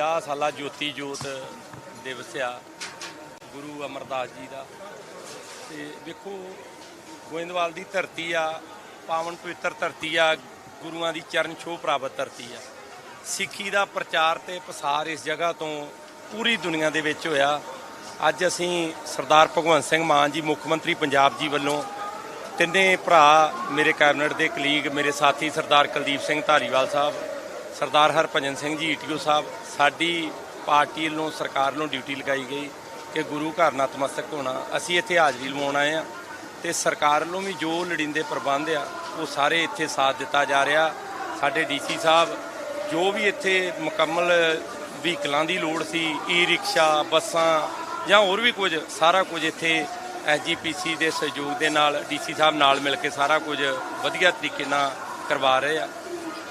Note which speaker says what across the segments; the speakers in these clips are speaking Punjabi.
Speaker 1: 450 ਸਾਲਾ ਜੋਤੀ ਜੋਤ ਦਿਵਸ ਆ ਗੁਰੂ ਅਮਰਦਾਸ ਜੀ ਦਾ। ਤੇ ਵੇਖੋ, ਗੋਇੰਦਵਾਲ ਦੀ ਧਰਤੀ ਆ, ਪਾਵਨ ਪਵਿੱਤਰ ਧਰਤੀ ਆ, ਗੁਰੂਆਂ ਦੀ ਚਰਨ ਛੋਹ ਪ੍ਰਾਪਤ ਧਰਤੀ ਆ। ਸਿੱਖੀ ਦਾ ਪ੍ਰਚਾਰ ਤੇ ਪਸਾਰ ਇਸ ਜਗ੍ਹਾ ਤੋਂ ਪੂਰੀ ਦੁਨੀਆ ਦੇ ਵਿੱਚ ਹੋਇਆ। ਅੱਜ ਅਸੀਂ ਸਰਦਾਰ ਭਗਵੰਤ ਸਿੰਘ ਮਾਨ ਜੀ, ਮੁੱਖ ਮੰਤਰੀ ਪੰਜਾਬ ਜੀ ਵੱਲੋਂ ਤਿੰਨੇ ਭਰਾ ਮੇਰੇ ਕੈਬਨਿਟ ਦੇ ਕਲੀਗ, ਮੇਰੇ ਸਾਥੀ ਸਰਦਾਰ ਕੁਲਦੀਪ ਸਿੰਘ ਧਾਰੀਵਾਲ ਸਾਹਿਬ ਸਰਦਾਰ ਹਰਭਜਨ ਸਿੰਘ ਜੀ ਈਟੀਓ ਸਾਹਿਬ, ਸਾਡੀ ਪਾਰਟੀ ਵੱਲੋਂ ਸਰਕਾਰ ਨੂੰ ਡਿਊਟੀ ਲਗਾਈ ਗਈ ਕਿ ਗੁਰੂ ਘਰ ਨਤਮਸਤਕ ਹੋਣਾ। ਅਸੀਂ ਇੱਥੇ ਹਾਜ਼ਰੀ ਲਵਾਉਣ ਆਏ ਆ ਤੇ ਸਰਕਾਰ ਵੱਲੋਂ ਵੀ ਜੋ ਲੋੜੀਂਦੇ ਪ੍ਰਬੰਧ ਆ, ਉਹ ਸਾਰੇ ਇੱਥੇ ਸਾਥ ਦਿੱਤਾ ਜਾ ਰਿਹਾ। ਸਾਡੇ ਡੀਸੀ ਸਾਹਿਬ, ਜੋ ਵੀ ਇੱਥੇ ਮੁਕੰਮਲ ਵਹੀਕਲਾਂ ਦੀ ਲੋੜ ਸੀ ਈ ਰਿਕਸ਼ਾ ਬੱਸਾਂ ਜਾਂ ਹੋਰ ਵੀ ਕੁਝ, ਸਾਰਾ ਕੁਝ ਇੱਥੇ ਐਸਜੀਪੀਸੀ ਦੇ ਸਹਿਯੋਗ ਦੇ ਨਾਲ ਡੀਸੀ ਸਾਹਿਬ ਨਾਲ ਮਿਲ ਕੇ ਸਾਰਾ ਕੁਝ ਵਧੀਆ ਤਰੀਕੇ ਨਾਲ ਕਰਵਾ ਰਹੇ ਆ।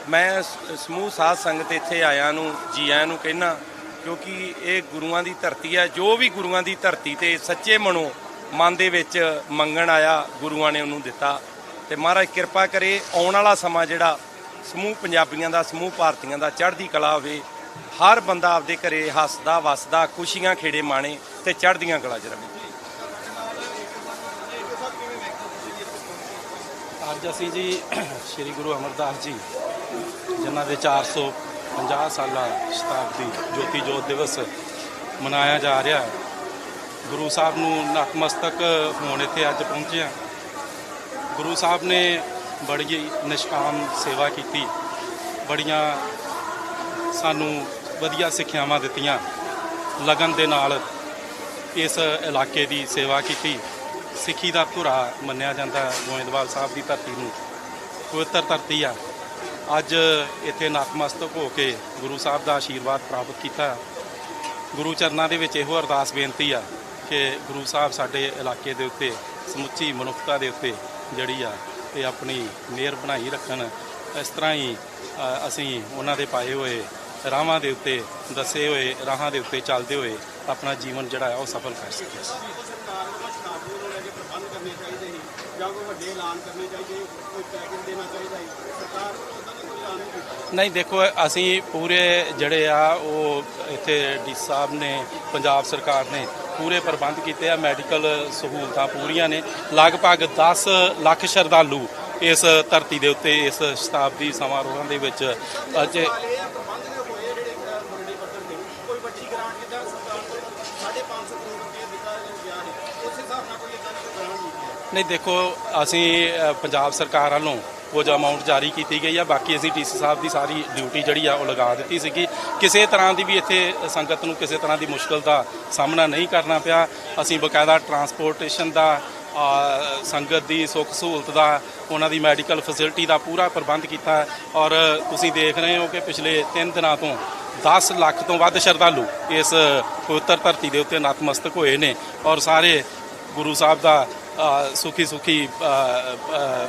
Speaker 1: ਮੈਂ ਸਮੂਹ ਸਾਧ ਸੰਗਤ ਇੱਥੇ ਆਇਆ ਨੂੰ ਜੀ ਆਇਆਂ ਨੂੰ ਕਹਿਣਾ ਕਿਉਂਕਿ ਇਹ ਗੁਰੂਆਂ ਦੀ ਧਰਤੀ ਹੈ। ਜੋ ਵੀ ਗੁਰੂਆਂ ਦੀ ਧਰਤੀ ਤੇ ਸੱਚੇ ਮਨੋਂ ਮਨ ਦੇ ਵਿੱਚ ਮੰਗਣ ਆਇਆ, ਗੁਰੂਆਂ ਨੇ ਉਹਨੂੰ ਦਿੱਤਾ। ਤੇ ਮਹਾਰਾਜ ਕਿਰਪਾ ਕਰੇ, ਆਉਣ ਵਾਲਾ ਸਮਾਂ ਜਿਹੜਾ ਸਮੂਹ ਪੰਜਾਬੀਆਂ ਦਾ, ਸਮੂਹ ਭਾਰਤੀਆਂ ਦਾ ਚੜ੍ਹਦੀ ਕਲਾ ਹੋਵੇ, ਹਰ ਬੰਦਾ ਆਪਦੇ ਘਰੇ ਹੱਸਦਾ, ਵਸਦਾ, ਖੁਸ਼ੀਆਂ ਖੇੜੇ ਮਾਣੇ ਤੇ ਚੜ੍ਹਦੀਆਂ ਕਲਾ 'ਚ ਰਵੇ।
Speaker 2: ਅੱਜ ਅਸੀਂ ਜੀ ਸ੍ਰੀ ਗੁਰੂ ਅਮਰਦਾਸ ਜੀ ਜਿਨ੍ਹਾਂ ਦੇ 450 ਸਾਲਾ ਸ਼ਤਾਬਦੀ ਜੋਤੀ ਜੋਤ ਦਿਵਸ ਮਨਾਇਆ ਜਾ ਰਿਹਾ ਹੈ। ਗੁਰੂ ਸਾਹਿਬ ਨੂੰ ਨਤਮਸਤਕ ਹੋਣ ਇੱਥੇ ਅੱਜ ਪਹੁੰਚੇ ਹਾਂ। ਗੁਰੂ ਸਾਹਿਬ ਨੇ ਬੜੀ ਨਿਸ਼ਕਾਮ ਸੇਵਾ ਕੀਤੀ, ਬੜੀਆਂ ਸਾਨੂੰ ਵਧੀਆ ਸਿੱਖਿਆਵਾਂ ਦਿੱਤੀਆਂ। ਲਗਨ ਦੇ ਨਾਲ ਇਸ ਇਲਾਕੇ ਦੀ ਸੇਵਾ ਕੀਤੀ। ਸਿੱਖੀ ਦਾ ਧੁਰਾ ਮੰਨਿਆ ਜਾਂਦਾ ਗੋਇੰਦਵਾਲ ਸਾਹਿਬ ਦੀ ਧਰਤੀ ਨੂੰ ਪਵਿੱਤਰ ਧਰਤੀ ਆ। ਅੱਜ ਇੱਥੇ ਨਤਮਸਤਕ ਹੋ ਕੇ ਗੁਰੂ ਸਾਹਿਬ ਦਾ ਆਸ਼ੀਰਵਾਦ ਪ੍ਰਾਪਤ ਕੀਤਾ। ਗੁਰੂ ਚਰਨਾਂ ਦੇ ਵਿੱਚ ਇਹੋ ਅਰਦਾਸ ਬੇਨਤੀ ਆ ਕਿ ਗੁਰੂ ਸਾਹਿਬ ਸਾਡੇ ਇਲਾਕੇ ਦੇ ਉੱਤੇ, ਸਮੁੱਚੀ ਮਨੁੱਖਤਾ ਦੇ ਉੱਤੇ ਜਿਹੜੀ ਆ, ਇਹ ਆਪਣੀ ਮਿਹਰ ਬਣਾਈ ਰੱਖਣ। ਇਸ ਤਰ੍ਹਾਂ ਹੀ ਅਸੀਂ ਉਹਨਾਂ ਦੇ ਪਾਏ ਹੋਏ ਰਾਹਾਂ ਦੇ ਉੱਤੇ ਦੱਸੇ ਹੋਏ ਰਾਹਾਂ ਦੇ ਉੱਤੇ ਚੱਲਦੇ ਹੋਏ ਆਪਣਾ ਜੀਵਨ ਜਿਹੜਾ ਹੈ ਉਹ ਸਫਲ ਕਰ ਸਕੀਏ।
Speaker 3: ਸਰਕਾਰ ਨੂੰ ਸ਼ਤਾਬਦੀ ਨੂੰ ਲੈ ਕੇ ਪ੍ਰਬੰਧ ਕਰਨੇ ਚਾਹੀਦੇ ਸੀ ਜਾਂ ਕੋਈ ਵੱਡੇ ਐਲਾਨ ਕਰਨੇ ਚਾਹੀਦੇ ਕੋਈ ਪੈਕੇਜ ਦੇਣਾ ਚਾਹੀਦਾ ਸੀ। ਸਰਕਾਰ ਨਹੀਂ,
Speaker 2: ਦੇਖੋ, ਅਸੀਂ ਪੂਰੇ ਜਿਹੜੇ ਆ, ਉਹ ਇੱਥੇ ਡੀ ਸਾਹਿਬ ਨੇ, ਪੰਜਾਬ ਸਰਕਾਰ ਨੇ ਪੂਰੇ ਪ੍ਰਬੰਧ ਕੀਤੇ ਆ, ਮੈਡੀਕਲ ਸਹੂਲਤਾਂ ਪੂਰੀਆਂ ਨੇ। ਲਗਭਗ 10 ਲੱਖ ਸ਼ਰਧਾਲੂ ਇਸ ਧਰਤੀ ਦੇ ਉੱਤੇ, ਇਸ ਸ਼ਤਾਬਦੀ ਸਮਾਰੋਹਾਂ ਦੇ ਵਿੱਚ ਅੱਜ
Speaker 3: ਨਹੀਂ,
Speaker 2: ਦੇਖੋ, ਅਸੀਂ ਪੰਜਾਬ ਸਰਕਾਰ ਵੱਲੋਂ ਕੁਝ ਅਮਾਉਂਟ ਜਾਰੀ ਕੀਤੀ ਗਈ ਆ, ਬਾਕੀ ਅਸੀਂ ਡੀਸੀ ਸਾਹਿਬ ਦੀ ਸਾਰੀ ਡਿਊਟੀ ਜਿਹੜੀ ਆ, ਉਹ ਲਗਾ ਦਿੱਤੀ ਸੀਗੀ। ਕਿਸੇ ਤਰ੍ਹਾਂ ਦੀ ਵੀ ਇੱਥੇ ਸੰਗਤ ਨੂੰ ਕਿਸੇ ਤਰ੍ਹਾਂ ਦੀ ਮੁਸ਼ਕਲ ਦਾ ਸਾਹਮਣਾ ਨਹੀਂ ਕਰਨਾ ਪਿਆ। ਅਸੀਂ ਬਕਾਇਦਾ ਟਰਾਂਸਪੋਰਟੇਸ਼ਨ ਦਾ ਸੰਗਤ ਦੀ ਸੁੱਖ ਸਹੂਲਤ ਦਾ, ਉਹਨਾਂ ਦੀ ਮੈਡੀਕਲ ਫੈਸਿਲਿਟੀ ਦਾ ਪੂਰਾ ਪ੍ਰਬੰਧ ਕੀਤਾ। ਔਰ ਤੁਸੀਂ ਦੇਖ ਰਹੇ ਹੋ ਕਿ ਪਿਛਲੇ 3 ਦਿਨਾਂ ਤੋਂ 10 ਲੱਖ ਤੋਂ ਵੱਧ ਸ਼ਰਧਾਲੂ ਇਸ ਪਵਿੱਤਰ ਧਰਤੀ ਦੇ ਉੱਤੇ ਨਤਮਸਤਕ ਹੋਏ ਨੇ। ਔਰ ਸਾਰੇ ਗੁਰੂ ਸਾਹਿਬ ਦਾ ਸੁਖੀ ਸੁਖੀ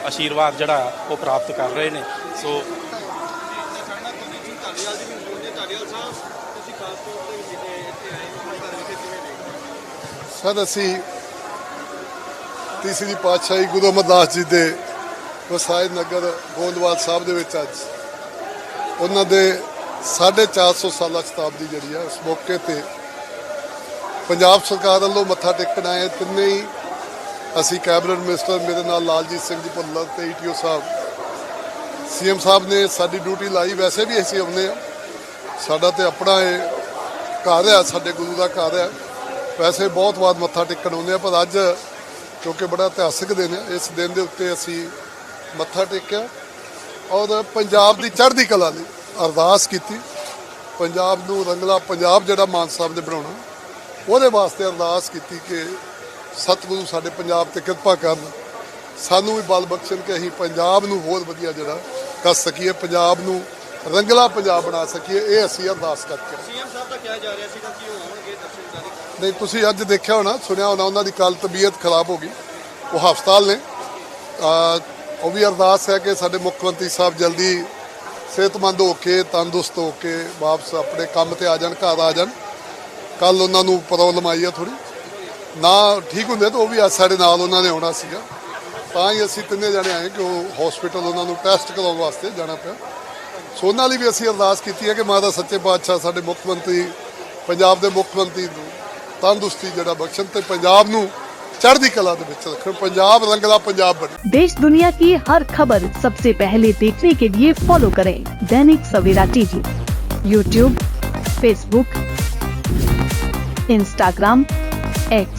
Speaker 2: ਆਸ਼ੀਰਵਾਦ ਜਿਹੜਾ ਉਹ ਪ੍ਰਾਪਤ ਕਰ ਰਹੇ ਨੇ। ਸੋ
Speaker 3: ਚਾਹਣਾ
Speaker 4: ਸਰ, ਅਸੀਂ ਤੀਸਰੀ ਪਾਤਸ਼ਾਹੀ ਗੁਰੂ ਅਮਰਦਾਸ ਜੀ ਦੇ ਵਸਾਇ ਨਗਰ ਗੋਂਦਵਾਲ ਸਾਹਿਬ ਦੇ ਵਿੱਚ ਅੱਜ ਉਹਨਾਂ ਦੇ 450 ਸਾਲਾ ਸ਼ਤਾਬਦੀ ਜਿਹੜੀ ਆ, ਉਸ ਮੌਕੇ ਤੇ ਪੰਜਾਬ ਸਰਕਾਰ ਵੱਲੋਂ ਮੱਥਾ ਟੇਕਣ ਆਏ ਤਿੰਨੇ ਹੀ ਅਸੀਂ ਕੈਬਨਿਟ ਮਿਨਿਸਟਰ ਮੇਰੇ ਨਾਲ ਲਾਲਜੀਤ ਸਿੰਘ ਜੀ ਭੁੱਲਰ ਤੇ ਈਟੀਓ ਸਾਹਿਬ। ਸੀਐਮ ਸਾਹਿਬ ਨੇ ਸਾਡੀ ਡਿਊਟੀ ਲਾਈ, ਵੈਸੇ ਵੀ ਅਸੀਂ ਆਉਂਦੇ ਆ ਸਾਡਾ ਤੇ ਆਪਣਾ ਇਹ ਘਰ ਹੈ, ਸਾਡੇ ਗੁਰੂ ਦਾ ਘਰ ਹੈ। ਵੈਸੇ ਬਹੁਤ ਵਾਰ ਮੱਥਾ ਟੇਕਣ ਆਉਂਦੇ ਆ ਪਰ ਅੱਜ ਕਿਉਂਕਿ ਬੜਾ ਇਤਿਹਾਸਿਕ ਦਿਨ ਹੈ, ਇਸ ਦਿਨ ਦੇ ਉੱਤੇ ਅਸੀਂ ਮੱਥਾ ਟੇਕਿਆ ਔਰ ਪੰਜਾਬ ਦੀ ਚੜ੍ਹਦੀ ਕਲਾ ਲਈ ਅਰਦਾਸ ਕੀਤੀ। ਪੰਜਾਬ ਨੂੰ ਰੰਗਲਾ ਪੰਜਾਬ ਜਿਹੜਾ ਮਾਨ ਸਾਹਿਬ ਨੇ ਬਣਾਉਣਾ, ਉਹਦੇ ਵਾਸਤੇ ਅਰਦਾਸ ਕੀਤੀ ਕਿ ਸਤਿਗੁਰੂ ਸਾਡੇ ਪੰਜਾਬ ਤੇ ਕਿਰਪਾ ਕਰਨ। ਸਾਨੂੰ ਵੀ ਬਲ ਬਖਸ਼ਣ ਕਿ ਅਸੀਂ ਪੰਜਾਬ ਨੂੰ ਹੋਰ ਵਧੀਆ ਜਿਹੜਾ ਕਰ ਸਕੀਏ ਪੰਜਾਬ ਨੂੰ ਰੰਗਲਾ ਪੰਜਾਬ ਬਣਾ ਸਕੀਏ। ਇਹ ਅਸੀਂ ਅਰਦਾਸ ਕਰਕੇ।
Speaker 3: ਸੀਐਮ ਸਾਹਿਬ ਦਾ ਕਿਹਾ ਜਾ ਰਿਹਾ ਸੀਗਾ ਕਿ ਉਹ ਆਉਣਗੇ ਦਰਸ਼ਨ ਜਾਰੀ
Speaker 4: ਨਹੀਂ ਤੁਸੀਂ ਅੱਜ ਦੇਖਿਆ ਹੋਣਾ ਸੁਣਿਆ ਹੋਣਾ ਉਹਨਾਂ ਦੀ ਕੱਲ ਤਬੀਅਤ ਖਰਾਬ ਹੋ ਗਈ। ਉਹ ਹਸਪਤਾਲ ਨੇ। ਉਹ ਵੀ ਅਰਦਾਸ ਹੈ ਕਿ ਸਾਡੇ ਮੁੱਖ ਮੰਤਰੀ ਸਾਹਿਬ ਜਲਦੀ ਸਿਹਤਮੰਦ ਹੋ ਕੇ ਤੰਦਰੁਸਤ ਹੋ ਕੇ ਵਾਪਸ ਆਪਣੇ ਕੰਮ ਤੇ ਆ ਜਾਣ ਘਰ ਆ ਜਾਣ। ਕੱਲ ਉਹਨਾਂ ਨੂੰ ਪ੍ਰੋਬਲਮ ਆਈ ਆ ਥੋੜੀ ਨਾ ਠੀਕ ਹੁੰਦੇ ਤਾਂ ਉਹ ਵੀ ਅੱਜ ਸਾਡੇ ਨਾਲ ਉਹਨਾਂ ਨੇ ਆਉਣਾ ਸੀਗਾ ਤਾਂ ਹੀ ਅਸੀਂ ਤਿੰਨੇ ਜਣੇ ਆਏ ਕਿ ਉਹ ਹਸਪੀਟਲ ਉਹਨਾਂ ਨੂੰ ਟੈਸਟ ਕਰਾਉਣ ਵਾਸਤੇ ਜਾਣਾ ਪਿਆ ਸੋ ਉਹਨਾਂ ਲਈ ਵੀ ਅਸੀਂ ਅਰਦਾਸ ਕੀਤੀ ਹੈ ਕਿ ਮਾਤਾ ਸੱਚੇ ਪਾਤਸ਼ਾਹ ਸਾਡੇ ਮੁੱਖ ਮੰਤਰੀ ਪੰਜਾਬ ਦੇ ਮੁੱਖ ਮੰਤਰੀ ਨੂੰ ਤੰਦਰੁਸਤੀ ਜਿਹੜਾ ਬਖਸ਼ਣ ਤੇ ਪੰਜਾਬ ਨੂੰ ਚੜ੍ਹਦੀ ਕਲਾ ਦੇ ਵਿੱਚ ਰੱਖਣ ਪੰਜਾਬ ਰੰਗਲਾ ਪੰਜਾਬ ਬਣੇ
Speaker 5: देश दुनिया की हर खबर सबसे पहले देखने के लिए फॉलो करें Dainik Savera TV YouTube Facebook Instagram X